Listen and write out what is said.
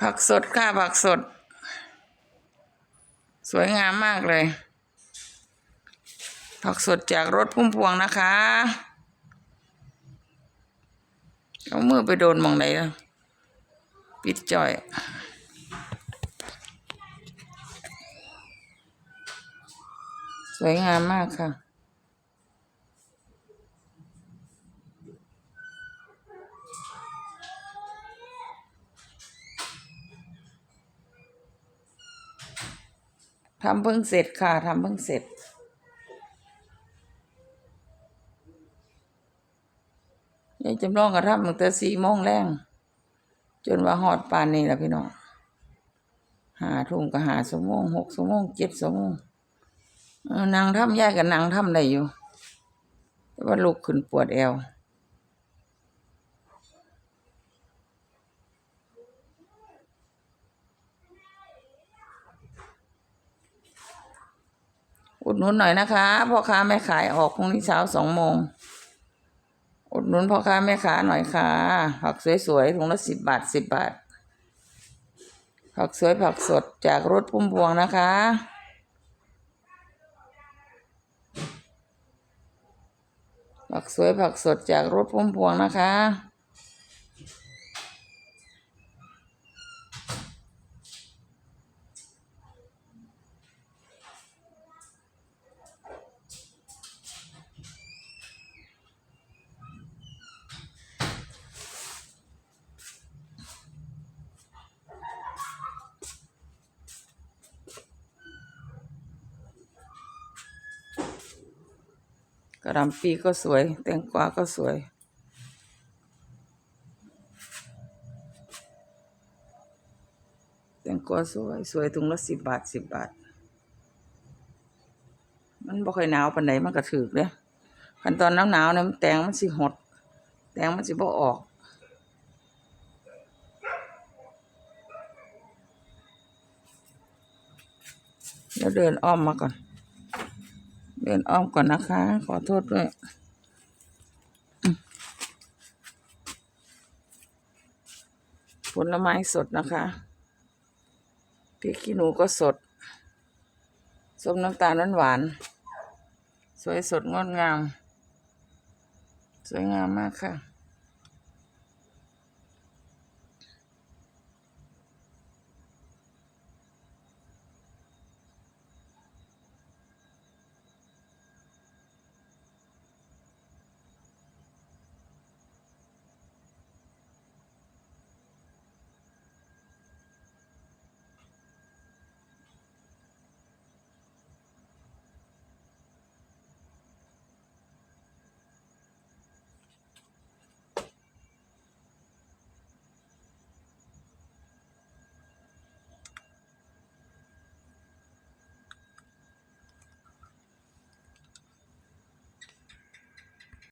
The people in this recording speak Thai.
ผักสดค่ะผักสด สวยงามมากเลย ผักสดจากรถพุ่มพวงนะคะเอามือไปโดนหมองไหนล่ะปิดจ่อยสวยงามมากค่ะ ทำเพิ่งเสร็จค่ะทำเพิ่งเสร็จ ยายจำลองกระทำตั้งแต่สี่โมงแรงจนว่าหอดปานนี้ละพี่น้องหาทุ่มก็หาสมงหกสมงเจ็ดสมงนางทำยายกับนางทำได้อยู่แต่ว่าลูกขึ้นปวดแอว อุดหนุนหน่อยนะคะพ่อค้าแม่ขายออกพรุ่งนี้เช้าสองโมง อุดหนุนพ่อค้าแม่ค้าหน่อยค่ะ ผักสวยๆถุงละสิบบาทสิบบาท ผักสวยผักสดจากรถพุ่มพวงนะคะผักสวยผักสดจากรถพุ่มพวงนะคะ กระหลำปีก็สวย แตงกวาก็สวย แตงกวาสวย สวยถุงละสิบบาทสิบบาท มันบ่ค่อยหนาวปานใดมันก็ถึกเด้คันตอนหนาวหนาวเนี่ยมันแตงมันสิหด แตงมันสิบ่ออกเดี๋ยวเดินอ้อมมาก่อน เดินอ้อมก่อนนะคะ ขอโทษด้วยผลไม้สดนะคะพริกขี้หนูก็สดส้มน้ำตาลหวานสวยสดงดงาม สวยงามมากค่ะ